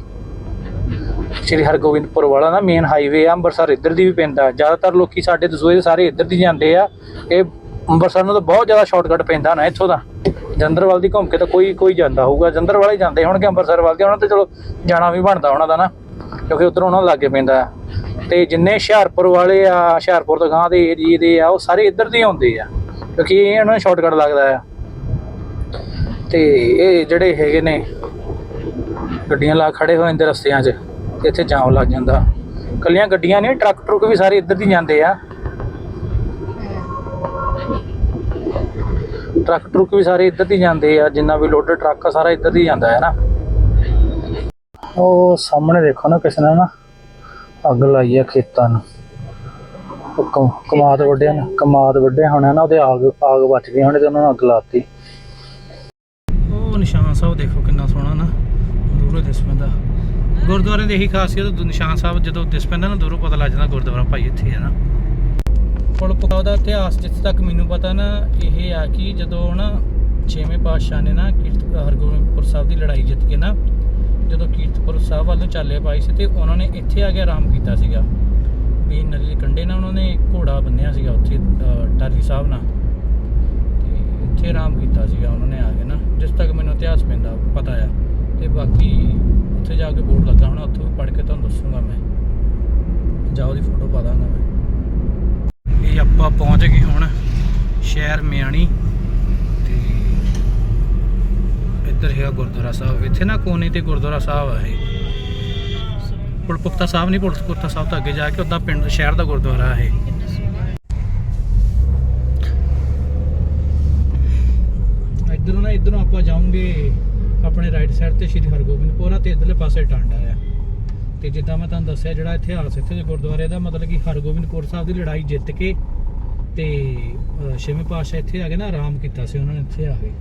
ਸ਼੍ਰੀ ਹਰਗੋਬਿੰਦਪੁਰ ਵਾਲਾ ਨਾ ਮੇਨ ਹਾਈਵੇ ਆ, ਅੰਮ੍ਰਿਤਸਰ ਇੱਧਰ ਦੀ ਵੀ ਪੈਂਦਾ ਜ਼ਿਆਦਾਤਰ ਲੋਕੀ ਸਾਡੇ ਦਸੂਏ ਦੇ ਸਾਰੇ ਇੱਧਰ ਦੀ ਜਾਂਦੇ ਆ। ਇਹ ਅੰਮ੍ਰਿਤਸਰ ਨੂੰ ਤਾਂ ਬਹੁਤ ਜ਼ਿਆਦਾ ਸ਼ਾਰਟਕਟ ਪੈਂਦਾ ਨਾ ਇੱਥੋਂ ਦਾ। ਜੰਦਰ ਦੀ ਘੁੰਮ ਕੇ ਤਾਂ ਕੋਈ ਕੋਈ ਜਾਂਦਾ ਹੋਊਗਾ। ਜੰਦਰ ਵਾਲੇ ਜਾਂਦੇ ਹੋਣਗੇ ਅੰਮ੍ਰਿਤਸਰ ਵੱਲ ਦੀ ਉਹਨਾਂ ਤੇ ਚਲੋ ਜਾਣਾ ਵੀ ਬਣਦਾ ਉਹਨਾਂ ਦਾ ਨਾ, ਕਿਉਂਕਿ ਉਧਰੋਂ ਉਹਨਾਂ ਲਾਗੇ ਪੈਂਦਾ। ਤੇ ਜਿੰਨੇ ਹੁਸ਼ਿਆਰਪੁਰ ਵਾਲੇ ਆ, ਹੁਸ਼ਿਆਰਪੁਰ ਤੋਂ ਗਾਂ ਦੇ ਏਰੀਏ ਦੇ ਆ, ਉਹ ਸਾਰੇ ਇੱਧਰ ਦੇ ਆਉਂਦੇ ਆ, ਕਿਉਂਕਿ ਇਹ ਉਹਨਾਂ ਨੂੰ ਸ਼ਾਰਟਕਟ ਲੱਗਦਾ ਆ। ਤੇ ਇਹ ਜਿਹੜੇ ਹੈਗੇ ਨੇ, ਗੱਡੀਆਂ ਲਾ ਖੜੇ ਹੋ ਜਾਂਦੇ ਰਸਤਿਆਂ 'ਚ, ਇੱਥੇ ਜਾਮ ਲੱਗ ਜਾਂਦਾ। ਕੱਲੀਆਂ ਗੱਡੀਆਂ ਨਹੀਂ, ਟਰੱਕ ਟਰੁੱਕ ਵੀ ਸਾਰੇ ਇੱਧਰ ਦੀ ਜਾਂਦੇ ਆ। ਟਰੱਕ ਟਰੁੱਕ ਵੀ ਸਾਰੇ ਇੱਧਰ ਦੀ ਜਾਂਦੇ ਆ, ਜਿੰਨਾ ਵੀ ਲੋਡਡ ਟਰੱਕ ਆ, ਸਾਰਾ ਇੱਧਰ ਦੀ ਜਾਂਦਾ ਹੈ ਨਾ। ਉਹ ਸਾਹਮਣੇ ਦੇਖੋ ਨਾ ਕਿਸੇ ਨੇ ਨਾ। ਅੱਗ ਲਾਈ ਆ ਖੇਤਾਂ ਨੂੰ। ਉਹ ਕਮ- ਕਮਾਦ ਵੱਢਿਆ ਨਾ, ਕਮਾਦ ਵੱਢਿਆ ਹੋਣਾ ਨਾ, ਉਹਦੇ ਆਗ ਆਗ ਬਚ ਗਈ ਹੋਣੀ ਤੇ ਉਹਨਾਂ ਨੂੰ ਅੱਗ ਲਾਤੀ। ਉਹ ਨਿਸ਼ਾਨ ਸਾਹਿਬ ਦੇਖੋ ਕਿੰਨਾ ਸੋਹਣਾ ਨਾ, ਦੂਰੋਂ ਦਿਸ ਪੈਂਦਾ। ਗੁਰਦੁਆਰੇ ਦੀ ਇਹੀ ਖਾਸੀਅਤ ਨਿਸ਼ਾਨ ਸਾਹਿਬ ਜਦੋਂ ਦਿਸ ਪੈਂਦਾ ਨਾ, ਦੂਰੋਂ ਪਤਾ ਲੱਗ ਜਾਂਦਾ ਗੁਰਦੁਆਰਾ ਭਾਈ ਇੱਥੇ ਹੈ ਨਾ। ਪੁਲ ਪਕਾਉ ਦਾ ਇਤਿਹਾਸ ਜਿੱਥੇ ਤੱਕ ਮੈਨੂੰ ਪਤਾ ਨਾ, ਇਹ ਆ ਕਿ ਜਦੋਂ ਨਾ ਛੇਵੇਂ ਪਾਤਸ਼ਾਹ ਨੇ ਨਾ ਕੀਰਤ, ਹਰਗੋਬਿੰਦਪੁਰ ਸਾਹਿਬ ਦੀ ਲੜਾਈ ਜਿੱਤ ਕੇ ਨਾ ਜਦੋਂ ਕੀਰਤਪੁਰ ਸਾਹਿਬ ਵੱਲੋਂ ਚਾਲੇ ਪਾਈ ਸੀ ਤੇ ਉਹਨਾਂ ਨੇ ਇੱਥੇ ਆ ਕੇ ਆਰਾਮ ਕੀਤਾ ਸੀਗਾ। ਵੀ ਨਦੀ ਦੇ ਕੰਢੇ ਨਾਲ ਉਹਨਾਂ ਨੇ ਘੋੜਾ ਬੰਨਿਆ ਸੀਗਾ ਉੱਥੇ ਅਹ, ਟਾਲੀ ਸਾਹਿਬ ਨਾਲ। ਤੇ ਇੱਥੇ ਆਰਾਮ ਕੀਤਾ ਸੀਗਾ ਉਹਨਾਂ ਨੇ ਆ ਕੇ ਨਾ। ਜਿਸ ਤੱਕ ਮੈਨੂੰ ਇਤਿਹਾਸ ਪੈਂਦਾ ਪਤਾ ਆ। ਤੇ ਬਾਕੀ ਉੱਥੇ ਜਾ ਕੇ ਬੋਰਡ ਲੱਗਾ ਹੋਣਾ ਉੱਥੋਂ ਵੀ ਪੜ੍ਹ ਕੇ ਤੁਹਾਨੂੰ ਦੱਸੂਗਾ ਮੈਂ। ਜਾਂ ਉਹਦੀ ਫੋਟੋ ਪਾ ਦਾਂਗਾ ਮੈਂ। ਇਹ ਆਪਾਂ ਪਹੁੰਚ ਗਏ ਹੁਣ ਸ਼ਹਿਰ ਮਿਆਣੀ ਤੇ ਇੱਧਰ ਹੈਗਾ ਗੁਰਦੁਆਰਾ ਸਾਹਿਬ। ਇੱਥੇ ਨਾ ਕੋਨੇ ਤੇ ਗੁਰਦੁਆਰਾ ਸਾਹਿਬ ਆ ਇਹ। ਪੁਲਪੁਖਤਾ ਸਾਹਿਬ ਨਹੀਂ ਪੁਲਪੁਖਤਾ ਸਾਹਿਬ ਤੋਂ ਅੱਗੇ ਜਾ ਕੇ ਉਦਾਂ ਪਿੰਡ, ਸ਼ਹਿਰ ਦਾ ਗੁਰਦੁਆਰਾ ਹੈ ਇੱਧਰੋਂ ਨਾ, ਇੱਧਰੋਂ ਆਪਾਂ ਜਾਵਾਂਗੇ ਆਪਣੇ ਰਾਈਟ ਸਾਈਡ ਤੇ ਸ਼੍ਰੀ ਹਰਗੋਬਿੰਦਪੁਰਾ ਤੇ ਇੱਧਰਲੇ ਪਾਸੇ ਟਾਂਡਾ ਆ। ਤੇ ਜਿੱਦਾਂ ਮੈਂ ਤੁਹਾਨੂੰ ਦੱਸਿਆ, ਜਿਹੜਾ ਇਤਿਹਾਸ ਇੱਥੇ ਦੇ ਗੁਰਦੁਆਰੇ ਦਾ, ਮਤਲਬ ਕਿ ਹਰਗੋਬਿੰਦਪੁਰ ਸਾਹਿਬ ਦੀ ਲੜਾਈ ਜਿੱਤ ਕੇ ਤੇ ਛੇਵੇਂ ਪਾਤਸ਼ਾਹ ਇੱਥੇ ਆ ਕੇ ਨਾ, ਆਰਾਮ ਕੀਤਾ ਸੀ ਉਹਨਾਂ ਨੇ ਇੱਥੇ ਆ ਕੇ।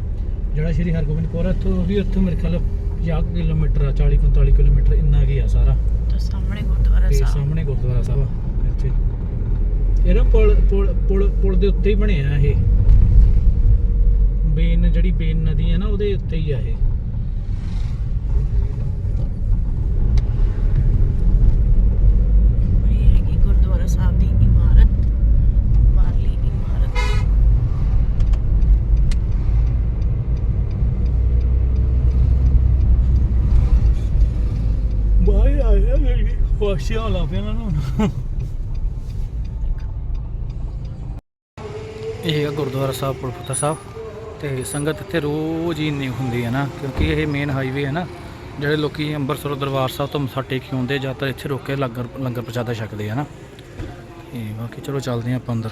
ਜਿਹੜਾ ਸ਼੍ਰੀ ਹਰਗੋਬਿੰਦਪੁਰ ਆ, ਇੱਥੋਂ ਵੀ ਉੱਥੋਂ ਮੇਰੇ ਖਿਆਲ 50 ਕਿਲੋਮੀਟਰ ਆ 40 45 ਕਿਲੋਮੀਟਰ ਇੰਨਾ ਕੀ ਆ ਸਾਰਾ। ਤਾਂ ਸਾਹਮਣੇ ਗੁਰਦੁਆਰਾ ਤੇ ਸਾਹਿਬ। ਸਾਹਮਣੇ ਗੁਰਦੁਆਰਾ ਸਾਹਿਬ ਆ ਇੱਥੇ। ਇਹ ਨਾ ਪੁਲ ਪੁਲ ਪੁਲ ਪੁਲ ਦੇ ਉੱਤੇ ਹੀ ਬਣਿਆ ਇਹ। ਬੇਨ ਜਿਹੜੀ ਬੇਨ ਨਦੀ ਹੈ ਨਾ ਉਹਦੇ ਉੱਤੇ ਹੀ ਆ ਇਹ ਹੈਗੀ ਗੁਰਦੁਆਰਾ ਸਾਹਿਬ ਦੀ ਇਮਾਰਤ ਬਾਹਰਲੀ ਇਮਾਰਤ ਬਾਹਰ ਆਇਆ ਮੇਰੀ ਵਾਸ਼ੀਆਂ ਲਾ ਪਿਆ ਨਾ ਹੁਣ ਇਹ ਹੈ ਗੁਰਦੁਆਰਾ ਸਾਹਿਬ, ਪੁਲਪੁੱਤਾ ਸਾਹਿਬ। ਤੇ ਸੰਗਤ ਇੱਥੇ ਰੋਜ਼ ਹੀ ਨਹੀਂ ਹੁੰਦੀ ਹੈ ਨਾ, ਕਿਉਂਕਿ ਇਹ ਮੇਨ ਹਾਈਵੇ ਹੈ ਨਾ, ਜਿਹੜੇ ਲੋਕੀ ਅੰਮ੍ਰਿਤਸਰ ਦਰਬਾਰ ਸਾਹਿਬ ਤੋਂ ਮੱਥਾ ਟੇਕ ਕੇ ਆਉਂਦੇ ਜ਼ਿਆਦਾਤਰ ਇੱਥੇ ਰੁਕ ਕੇ ਲੰਗਰ ਲੰਗਰ ਪ੍ਰਸ਼ਾਦਾ ਛਕਦੇ ਆ ਨਾ। ਤੇ ਬਾਕੀ ਚਲੋ ਚੱਲਦੇ ਹਾਂ ਆਪਾਂ ਅੰਦਰ।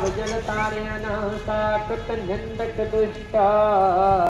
ਭਗ ਜਨ ਤਾਰਿਆ ਨਾ ਸਾਕਤ ਨਿੰਦਕ ਦੁਸ਼ਟਾ।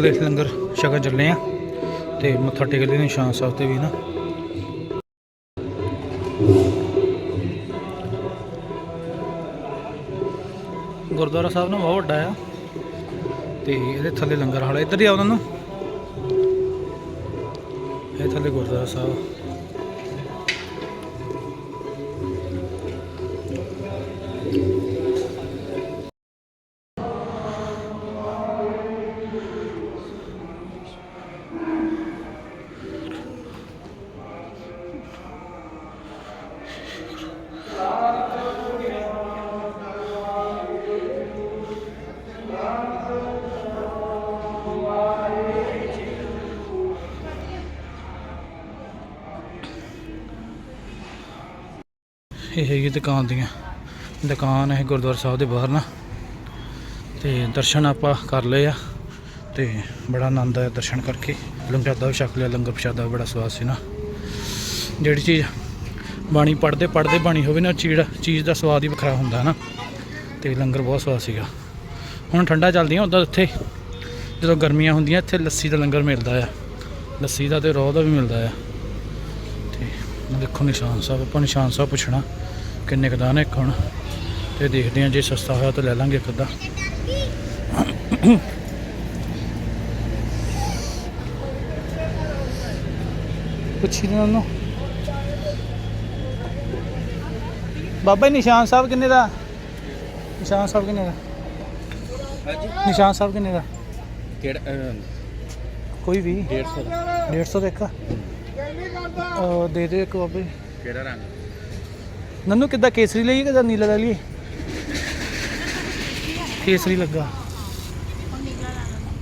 ਹੁਣ ਆਪਾਂ ਲੰਗਰ ਛਕਣ ਚੱਲੇ ਆ ਤੇ ਮੱਥਾ ਟੇਕਦੇ ਨੇ ਸ਼ਾਨ ਸਾਹਿਬ ਤੇ ਵੀ ਨਾ। ਗੁਰਦੁਆਰਾ ਸਾਹਿਬ ਨਾ ਬਹੁਤ ਵੱਡਾ ਆ ਤੇ ਇਹਦੇ ਥੱਲੇ ਲੰਗਰ ਹਾਲ ਇੱਧਰ ਹੀ ਆ ਉਹਨਾਂ ਨੂੰ। ਇਹ ਥੱਲੇ ਗੁਰਦੁਆਰਾ ਸਾਹਿਬ। ਇਹ ਦੁਕਾਨ ਦੀਆਂ। ਦੁਕਾਨ ਹੈ ਗੁਰਦੁਆਰਾ ਸਾਹਿਬ ਦੇ ਬਾਹਰ ਨਾ। ਤੇ ਦਰਸ਼ਨ ਆਪਾਂ ਕਰ ਲਏ ਆ। ਤੇ ਬੜਾ ਆਨੰਦ ਆਇਆ ਦਰਸ਼ਨ ਕਰਕੇ। ਲੰਗਰਦਾ ਵੀ ਛਕ ਲਿਆ, ਲੰਗਰ ਪ੍ਰਸ਼ਾਦਾ ਬੜਾ ਸਵਾਦ ਸੀ ਨਾ। ਜਿਹੜੀ ਚੀਜ਼ ਬਾਣੀ ਪੜਦੇ ਪੜਦੇ ਬਾਣੀ ਹੋਵੇ ਨਾ, ਚੀੜ ਚੀਜ਼ ਦਾ ਸਵਾਦ ਹੀ ਵੱਖਰਾ ਹੁੰਦਾ ਨਾ। ਤੇ ਲੰਗਰ ਬਹੁਤ ਸਵਾਦ ਸੀਗਾ। ਹੁਣ ਠੰਡਾ ਚੱਲਦੀਆਂ ਉਦੋਂ ਇੱਥੇ। ਜਦੋਂ ਗਰਮੀਆਂ ਹੁੰਦੀਆਂ, ਇੱਥੇ ਲੱਸੀ ਦਾ ਲੰਗਰ ਮਿਲਦਾ ਆ। ਲੱਸੀ ਦਾ ਤੇ ਰੋਹ ਦਾ ਵੀ ਮਿਲਦਾ ਆ। ਤੇ ਦੇਖੋ ਨਿਸ਼ਾਨ ਸਾਹਿਬ, ਆਪਾਂ ਨਿਸ਼ਾਨ ਸਾਹਿਬ ਪੁੱਛਣਾ। ਕਿੰਨੇ ਕੁ ਦਾ ਨੇ ਇੱਕ ਹੁਣ ਤੇ ਦੇਖਦੇ ਹਾਂ ਜੇ ਸਸਤਾ ਹੋਇਆ ਤਾਂ ਲੈ ਲਾਂਗੇ ਇੱਕ ਅੱਧਾ। ਪੁੱਛੀ ਨਾ ਉਹਨੂੰ। ਬਾਬਾ ਨਿਸ਼ਾਨ ਸਾਹਿਬ ਕਿੰਨੇ ਦਾ? ਨਿਸ਼ਾਨ ਸਾਹਿਬ ਕਿੰਨੇ ਦਾ? ਨਿਸ਼ਾਨ ਸਾਹਿਬ ਕਿੰਨੇ ਦਾ? ਕਿਹੜਾ ਕੋਈ ਵੀ। 150 ਦਾ। 150 ਦਾ ਇੱਕ। ਅਹ ਦੇ ਦੇ ਇੱਕ ਬਾਬਾ ਕਿਹੜਾ ਰੰਗ? ਨੰਨੂ ਕਿੱਦਾਂ ਕੇਸਰੀ ਲਈਏ ਕਿੱਦਾਂ ਨੀਲਾ ਲੈ ਲਈਏ? ਕੇਸਰੀ ਲੱਗਾ।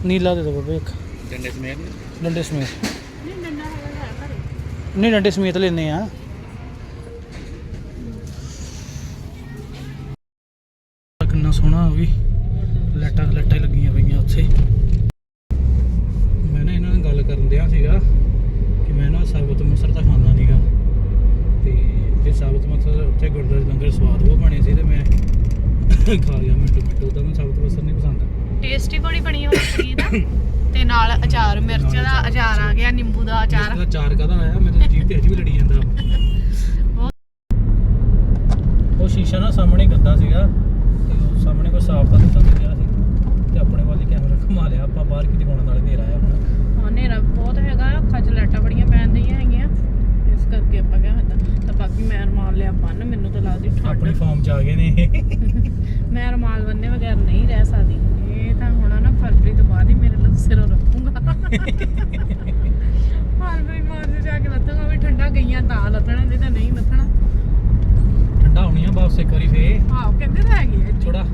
ਨੀਲਾ ਦੇ ਦੋ ਇੱਕ ਡੰਡੇ ਸਮੇਤ? ਡੰਡੇ ਸਮੇਤ। ਨਹੀਂ ਡੰਡੇ ਸਮੇਤ ਲੈਨੇ ਆ। ਕਿੰਨਾ ਸੋਹਣਾ ਉਹ ਵੀ ਲੈਟਾਂ ਲੈਟਾਂ ਹੀ ਲੱਗੀਆਂ ਪਈਆਂ ਉੱਥੇ ਮੈਂ ਨਾ ਇਹਨਾਂ ਨਾਲ ਗੱਲ ਕਰਨ ਦਿਆ ਸੀਗਾ ਕਿ ਮੈਂ ਨਾ ਸਾਬਤ ਮਸਰ ਤਾਂ ਖਾਂਦਾ ਨਹੀਂਗਾ ਤੇ ਜੇ ਸਾਬਤ ਮਸਰ ਉੱਥੇ ਗੁਰਦੁਆਰੇ ਦੇ ਲੰਗਰ ਸਵਾਦ ਉਹ ਬਣੇ ਸੀ ਤੇ ਮੈਂ ਖਾ ਗਿਆ ਮਿੰਟੋ ਮਿੰਟੋ ਤਾਂ ਮੈਨੂੰ ਸਾਬਤ ਮਸਰ ਨਹੀਂ ਪਸੰਦ ਟੇਸਟੀ ਬੜੀ ਬਣੀ ਹੋਈ ਸੀ ਨਾ ਤੇ ਨਾਲ ਅਚਾਰ ਮਿਰਚ ਦਾ ਅਚਾਰ ਆ ਗਿਆ ਨਿੰਬੂ ਦਾ ਅਚਾਰ ਦਾ ਚਾਰ ਕਾਦਾ ਆਇਆ? ਮੇਰੇ ਜੀਭ ਤੇ ਅਜੇ ਵੀ ਲੜੀ ਜਾਂਦਾ। ਉਹ ਸ਼ੀਸ਼ਾ ਨਾ ਸਾਹਮਣੇ ਗੰਦਾ ਸੀਗਾ ਤੇ ਉਹ ਸਾਹਮਣੇ ਕੋਈ ਸਾਫ਼ ਤਾਂ ਦਿਸਦਾ ਨਹੀਂ ਰਿਹਾ ਸੀ। ਤੇ ਆਪਣੇ ਵੱਲ ਕੈਮਰਾ ਘੁਮਾ ਲਿਆ ਆਪਾਂ ਬਾਹਰ ਕਿਤੇ ਕੋਣ ਨਾਲੇ ਹਨੇਰਾ ਆ ਹੁਣ। ਹਾਂ ਹਨੇਰਾ ਬਹੁਤ ਹੈਗਾ ਅੱਖਾਂ 'ਚ ਲਾਈਟਾਂ ਬੜੀਆਂ ਪੈਂਦੀਆਂ ਹੈਗੀਆਂ। ਇਸ ਕਰਕੇ ਆਪਾਂ ਕਿਹਾ ਹੁੰਦਾ। ਤਾਂ ਬਾਕੀ ਮੈਂ ਰਮਾਲ ਲਿਆ ਬੰਨ ਮੈਨੂੰ ਤਾਂ ਲੱਗਦੀ ਆਪਣੀ ਠੰਡ। ਫਾਰਮ ਚ ਆ ਗਏ ਨੇ। ਮੈਂ ਰਮਾਲ ਬੰਨੇ ਬਗੈਰ ਨਹੀਂ ਰਹਿ ਸਕਦੀ। ਇਹ ਤਾਂ ਹੁਣ ਨਾ ਫਰਵਰੀ ਤੋਂ ਬਾਅਦ ਹੀ ਮੇਰੇ ਲਈ ਸਿਰੋਂ ਰੱਖੂੰਗਾ। ਫਰਵਰੀ ਮਾਰਚ ਜਾ ਕੇ ਲੱਥੂਗਾ ਵੀ ਠੰਡਾ ਗਈਆਂ ਤਾਂ ਲੱਥਣਾ ਨਹੀਂ ਤਾਂ ਨਹੀਂ ਲੱਥਣਾ। ਠੰਡਾ ਹੋਣੀ ਆ ਵਾਪਸ ਇੱਕ ਵਾਰੀ ਫੇ ਆਹੋ ਕਹਿੰਦੇ ਤਾਂ ਹੈਗੇ ਆ ਥੋੜਾ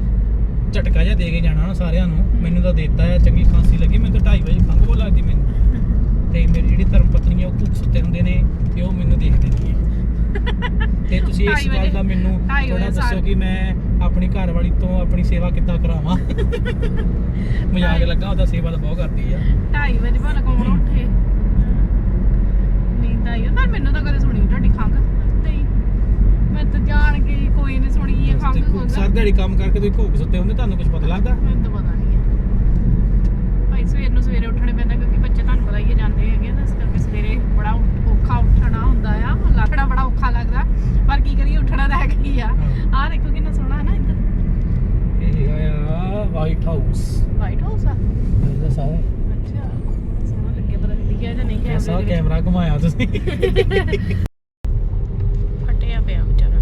ਝਟਕਾ ਜਿਹਾ ਦੇ ਕੇ ਜਾਣਾ ਨਾ ਸਾਰਿਆਂ ਨੂੰ। ਮੈਨੂੰ ਤਾਂ ਦਿੱਤਾ ਹੈ ਚੰਗੀ ਖਾਂਸੀ ਲੱਗੀ ਮੈਨੂੰ ਤਾਂ 2:30 ਵਜੇ ਖੰਘ ਬਹੁਤ ਲੱਗਦੀ ਮੈਨੂੰ। ਤੇ ਮੇਰੀ ਜਿਹੜੀ ਧਰਮ ਪਤਨੀ ਆ ਉਹ ਭੁੱਖ ਸੁੱਤੇ ਹੁੰਦੇ ਨੇ ਤੇ ਉਹ ਮੈਨੂੰ ਦੇਖਦੇ ਹੈ ਤੇ ਤੁਸੀਂ ਇਸ ਗੱਲ ਦਾ ਮੈਨੂੰ ਥੋੜਾ ਦੱਸੋ ਕਿ ਮੈਂ ਆਪਣੀ ਘਰ ਵਾਲੀ ਤੋਂ ਆਪਣੀ ਸੇਵਾ ਕਿੱਦਾਂ ਕਰਾਵਾਂ? ਮਜ਼ਾਕ ਲੱਗਾ ਉਹਦਾ ਸੇਵਾ ਤਾਂ ਬਹੁਤ ਕਰਦੀ ਆ। 2:30 ਵਜੇ ਭਲਾ ਕੌਣ ਉੱਠੇ? ਨੀਂਦ ਆਈ ਆ, ਪਰ ਮੈਨੂੰ ਤਾਂ ਕਦੇ ਸੁਣੀ ਤੁਹਾਡੀ ਖੰਘ। ਤੇ ਹੀ। ਮੈਂ ਤਾਂ ਜਾਣ ਕੇ ਹੀ ਕੋਈ ਨਹੀਂ ਸੁਣੀ ਇਹ ਖੁੰਘ ਸਾਰੀ ਦਿਹਾੜੀ ਕੰਮ ਕਰਕੇ ਤੁਸੀਂ ਘੋਕ ਸੁੱਤੇ ਹੁੰਦੇ ਤੁਹਾਨੂੰ ਕੁਝ ਪਤਾ ਲੱਗਦਾ? ਮੈਨੂੰ ਤਾਂ ਪਤਾ ਨਹੀਂ ਹੈ ਭਾਈ ਸਵੇਰ ਨੂੰ ਸਵੇਰੇ ਉੱਠਣੇ ਪੈਂਦਾ ਕਿਉਂਕਿ ਬੱਚੇ ਤੁਹਾਨੂੰ ਪਤਾ ਹੀ ਹੈ ਜਾਂਦੇ ਹੈਗੇ ਆ ਤਾਂ ਇਸ ਕਰਕੇ ਸਵੇਰੇ ਬੜਾ ਔਖਾ ਉੱਠਣਾ ਹੁੰਦਾ ਆ। ਲੱਖਣਾ ਬੜਾ ਔਖਾ ਲੱਗਦਾ ਪਰ ਕੀ ਕਰੀਏ ਉੱਠਣਾ ਤਾਂ ਹੈਗਾ ਹੀ ਆ। ਆਹ ਦੇਖੋ ਕਿੰਨਾ ਸੋਹਣਾ ਹੈ ਨਾ ਇੱਧਰ। ਇਹ ਹੈਗਾ ਆ ਵਾਈਟ ਹਾਊਸ ਵਾਈਟ ਹਾਊਸ ਆ ਇਹਦਾ ਸਾਰਾ ਅੱਛਾ ਸੋਹਣਾ ਲੱਗਿਆ ਪਤਾ ਨਹੀਂ ਦਿਖਿਆ ਜਾਂ ਨਹੀਂ ਐਸਾ ਕੈਮਰੇ ਕੈਮਰਾ ਘੁਮਾਇਆ ਤੁਸੀਂ। ਫਟਿਆ ਪਿਆ ਵਿਚਾਰਾ।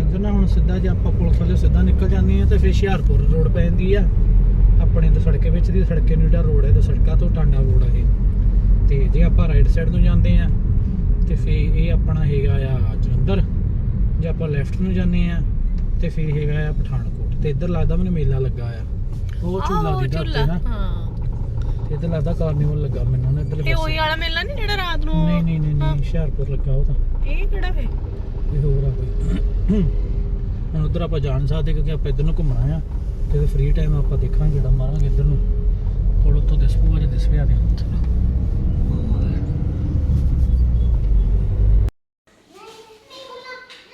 ਇੱਧਰ ਨਾ ਹੁਣ ਸਿੱਧਾ ਜੇ ਆਪਾਂ ਪੁਲਿਸ ਵਾਲੇ ਸਿੱਧਾ ਨਿਕਲ ਜਾਂਦੇ ਆ ਤੇ ਫਿਰ ਹੁਸ਼ਿਆਰਪੁਰ ਰੋਡ ਪੈ ਜਾਂਦੀ ਆ। ਆਪਣੇ ਤੇ ਸੜਕੇ ਵਿੱਚ ਦੀ ਸੜਕੇ ਨੂੰ ਜਿਹੜਾ ਰੋਡ ਹੈ ਤੇ ਸੜਕਾਂ ਤੋਂ ਟਾਂਡਾ ਰੋਡ ਹੈ ਇਹ। ਤੇ ਜੇ ਆਪਾਂ ਰਾਈਟ ਸਾਈਡ ਨੂੰ ਜਾਂਦੇ ਆ ਤੇ ਫਿਰ ਇਹ ਆਪਣਾ ਹੈਗਾ ਆ ਜਲੰਧਰ। ਜੇ ਆਪਾਂ ਲੈਫਟ ਨੂੰ ਜਾਂਦੇ ਆ ਤੇ ਫਿਰ ਹੈਗਾ ਆ ਪਠਾਨਕੋਟ। ਤੇ ਇੱਧਰ ਲੱਗਦਾ ਮੈਨੂੰ ਮੇਲਾ ਲੱਗਾ ਆ। ਉਹ ਝੂਲਾ ਆਹ, ਦੀ ਝੂਲਾ, ਉੱਤੇ ਨਾ ਹਾਂ ਤੇ ਇੱਧਰ ਲੱਗਦਾ ਕਾਰਨੀਵਲ ਲੱਗਾ ਮੈਨੂੰ ਨਾ ਇੱਧਰ ਇਹ ਉਹੀ ਵਾਲਾ ਮੇਲਾ ਨਹੀਂ ਜਿਹੜਾ ਰਾਤ ਨੂੰ ਨਹੀਂ ਨਹੀਂ ਨਹੀਂ ਨਹੀਂ ਹੁਸ਼ਿਆਰਪੁਰ ਲੱਗਾ ਉਹ ਤਾਂ। ਇਹ ਕਿਹੜਾ ਫੇ ਇਹ ਹੋਰ ਆ ਕੋਈ। ਹੁਣ ਉਧਰ ਆਪਾਂ ਜਾਣ ਸਕਦੇ ਕਿਉਂਕਿ ਆਪਾਂ ਇੱਧਰ ਨੂੰ ਘੁੰਮਣਾ ਆ। ਤੇ ਫ੍ਰੀ ਟਾਈਮ ਆਪਾਂ ਦੇਖਾਂਗੇ ਜਿਹੜਾ ਮਾਰਾਂਗੇ ਇੱਧਰ ਨੂੰ। ਕੋਲ ਉੱਥੋਂ ਦਿਸ ਪੂਆ ਜੇ ਦਿਸ ਪਿਆ ਦੇ।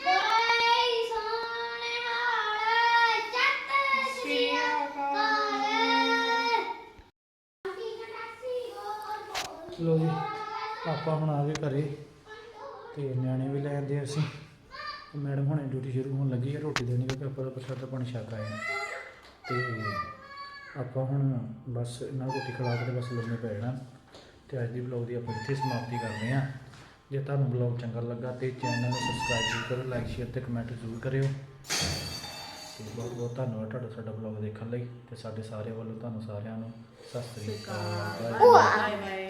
ਓਏ ਸੋਹਣੇ ਹਾਲ ਚੱਤ ਸਿਆ ਕਾਲੇ ਚਲੋ ਜੀ, ਆਪਾਂ ਹੁਣ ਆ ਗਏ ਘਰੇ ਤੇ ਨਿਆਣੇ ਵੀ ਲੈ ਆਂਦੇ ਅਸੀਂ। ਮੈਡਮ ਹੁਣੇ ਡਿਊਟੀ ਸ਼ੁਰੂ ਹੋਣ ਲੱਗੀ ਹੈ ਰੋਟੀ ਦੇਣੀ ਕਿਉਂਕਿ ਆਪਾਂ ਦਾ ਪ੍ਰਸ਼ਾਦਾ ਪਾਣੀ ਛਕ ਆਏ ਹਾਂ ਤੇ ਆਪਾਂ ਹੁਣ ਬਸ ਇਹਨਾਂ ਨੂੰ ਰੋਟੀ ਖਿਲਾ ਕੇ ਬਸ ਲੰਮੇ ਪੈ ਜਾਣਾ ਤੇ ਅੱਜ ਦੀ ਵਲੌਗ ਦੀ ਆਪਾਂ ਇੱਥੇ ਸਮਾਪਤੀ ਕਰਦੇ ਹਾਂ। ਜੇ ਤੁਹਾਨੂੰ ਵਲੌਗ ਚੰਗਾ ਲੱਗਾ ਤੇ ਚੈਨਲ ਨੂੰ ਸਬਸਕ੍ਰਾਈਬ ਜ਼ਰੂਰ ਕਰੋ ਲਾਈਕ ਸ਼ੇਅਰ ਤੇ ਕਮੈਂਟ ਜ਼ਰੂਰ ਕਰਿਓ। ਤੇ ਬਹੁਤ ਬਹੁਤ ਧੰਨਵਾਦ ਤੁਹਾਡਾ ਸਾਡਾ ਵਲੌਗ ਦੇਖਣ ਲਈ ਤੇ ਸਾਡੇ ਸਾਰਿਆਂ ਵੱਲੋਂ ਤੁਹਾਨੂੰ ਸਾਰਿਆਂ ਨੂੰ ਸਤਿ ਸ੍ਰੀ ਅਕਾਲ। Bye bye